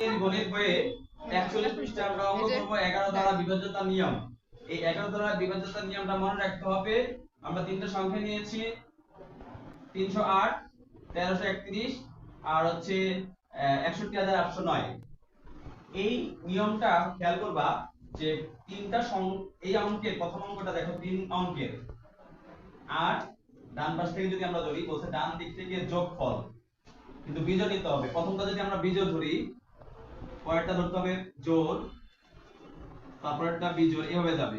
গণিত বইয়ে 41 পৃষ্ঠা আমরা অঙ্ক করব 11 দ্বারা বিভাজ্যতার নিয়ম। এই 11 দ্বারা বিভাজ্যতার নিয়মটা রাখতে হবে। আমরা তিনটা সংখ্যা নিয়েছি। 308 1331 আর হচ্ছে 61809 এই নিয়মটা খেয়াল করবা যে তিনটা এই অঙ্কের, প্রথম অঙ্কটা দেখো তিন অঙ্কের। আর ডান পাশ থেকে যদি আমরা ধরি, বলছে ডান দিক থেকে যোগফল। কিন্তু বিজোড় নিতে হবে। প্রথমটা যদি আমরা বিজোড় ধরি পরেরটা ধরতে হবে জোড় তারপরেরটা বিজোড়, এভাবে যাবে।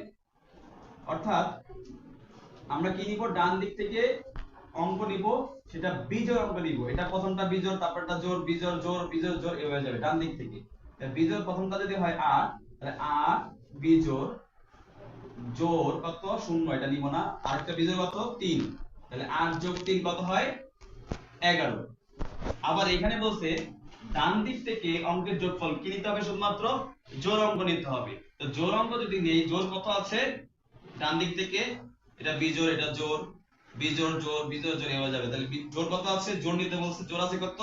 অর্থাৎ আমরা কি নিব? ডান দিক থেকে অঙ্ক নিব, সেটা বিজোড় অঙ্ক নিব। এটা প্রথমটা বিজোড়, তারপরটা জোড় বিজোড় জোড় বিজোড় জোড় এভাবে যাবে ডান দিক থেকে। তা বিজোড় প্রথমটা যদি হয় 8 তাহলে 8 বিজোড় জোড় কত? শূন্য, এটা নিব না। আরেকটা বিজোড় কত? তিন। তাহলে 8 যোগ তিন কত হয়? 11 আবার এখানে বলছে ডান দিক থেকে অঙ্কের যোগফল কি নিতে হবে শুধুমাত্র? জোড় অঙ্ক নিতে হবে। তো জোড় অঙ্ক যদি নেই, জোড় কত আছে? ডান দিক থেকে এটা বিজোড়, এটা জোড়। বিজোড় জোড় বিজোড়, জোড় এভাবে যাবে। তাহলে জোড় কত আছে? জোড় নিতে বলছে, জোড় আছে কত?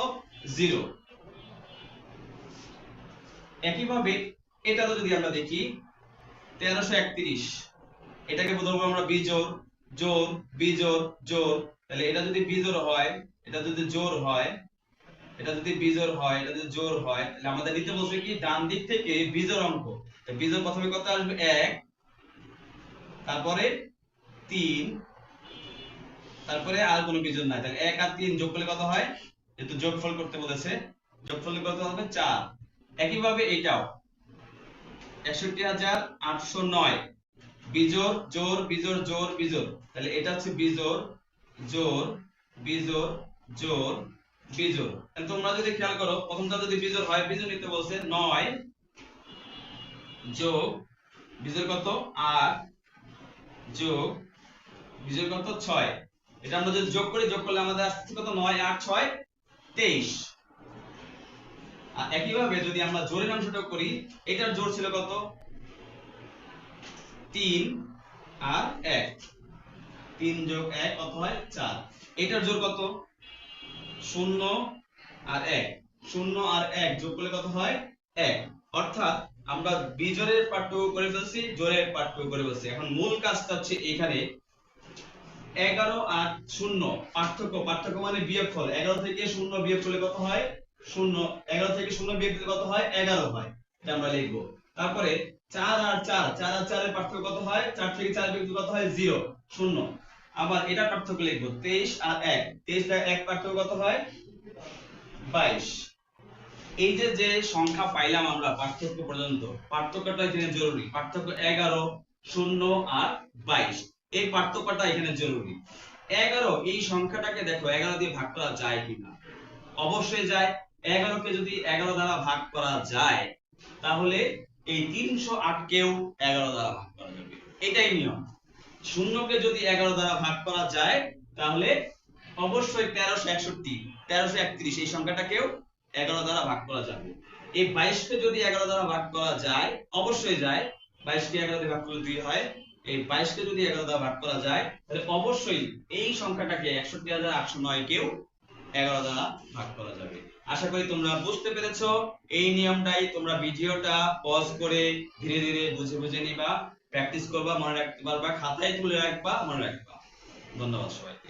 জিরো। একইভাবে এটা যদি আমরা দেখি, তেরোশো একত্রিশ। এটাকে ধরবো আমরা বিজোড়, জোড় বিজোড়, জোড়। তাহলে এটা যদি বিজোড় হয়, এটা যদি জোড় হয় এটা যদি বিজোড় হয়, এটা যদি জোড় হয়, তাহলে আমাদের নিতে বলছে কি, ডান দিক থেকে বিজোড় অঙ্ক। তো বিজোড় প্রথমে কত আসবে? এক, তারপরে তিন, তারপরে আর কোনো বিজোড় নাই। তাহলে এক আর তিন যোগ করলে কত হয়? যেহেতু যোগফল করতে বলেছে, যোগফল কত হবে? চার। একইভাবে এটাও। একষট্টি হাজার আটশো নয়। বিজোড় জোর বিজোড় জোর বিজোড়। তাহলে এটা হচ্ছে বিজোড় জোর বিজোড় জোর বিজোড়। তোমরা যদি খেয়াল করো, প্রথমটা যদি বিজোড় হয়, বিজোড় নিতে বলছে নয় যোগ বিজোড় কত? আট যোগ বিজোড় কত? ছয়। এটা আমরা যদি যোগ করি, যোগ করলে আমাদের আসছে কত? নয়, আট, ছয়, তেইশ। আর একইভাবে যদি আমরা জোরের অংশটা করি, এটার জোর ছিল কত? তিন আর এক। তিন যোগ এক কত হয় চার। এটার জোর কত? শূন্য আর এক। শূন্য আর এক যোগ করলে কত হয়? এক। অর্থাৎ আমরা বিজোড়ের পার্থক্য করে ফেলছি জোরের পার্থক্য করে ফেলছি। এখন মূল কাজটা হচ্ছে এখানে এগারো আর শূন্য। পার্থক্য পার্থক্য মানে এগারো থেকে শূন্য বিয়োগ করলে কত হয়? শূন্য। এগারো থেকে শূন্য বিয়োগ করলে কত হয়? এগারো হয়। এটা আমরা লিখব। তারপরে চার আর চার চার আর চারের পার্থক্য কত হয়? চার থেকে চার বিয়োগ কত হয়? জিরো। শূন্য। আবার এটা পার্থক্য লিখব, তেইশ আর এক। তেইশ আর এক পার্থক্য কত হয়? বাইশ। এই যে যে সংখ্যা পাইলাম আমরা পার্থক্য পর্যন্ত, পার্থক্যটা এখানে জরুরি। পার্থক্য এগারো, শূন্য আর বাইশ। এই পার্থক্যটা এখানে জরুরি। এগারো, এই সংখ্যাটাকে দেখো, এগারো দিয়ে ভাগ করা যায় কিনা? অবশ্যই যায়। এগারোকে যদি এগারো দ্বারা ভাগ করা যায়, তাহলে এই তিনশো আটকেও এগারো দ্বারা ভাগ করা যাবে। এটাই নিয়ম। শূন্যকে যদি এগারো দ্বারা ভাগ করা যায়, তাহলে অবশ্যই তেরোশো একষট্টি, তেরোশো একত্রিশ, এই সংখ্যাটাকেও এগারো দ্বারা ভাগ করা যাবে। এই বাইশকে যদি এগারো দ্বারা ভাগ করা যায়, অবশ্যই যায়, বাইশকে এগারো দিয়ে ভাগ করলে দুই হয়। এই বাইশকে যদি এগারো দ্বারা ভাগ করা যায়, তাহলে অবশ্যই এই সংখ্যাটাকে একষট্টি হাজার আটশো নয় কেও এগারো দ্বারা ভাগ করা যাবে। আশা করি তোমরা বুঝতে পেরেছ, এই নিয়মটাই তোমরা ভিডিওটা পজ করে ধীরে ধীরে বুঝে বুঝে নিবা প্র্যাকটিস করবা, মনে রাখতে পারবা খাতায় তুলে রাখবা, মনে রাখবা। ধন্যবাদ সবাইকে।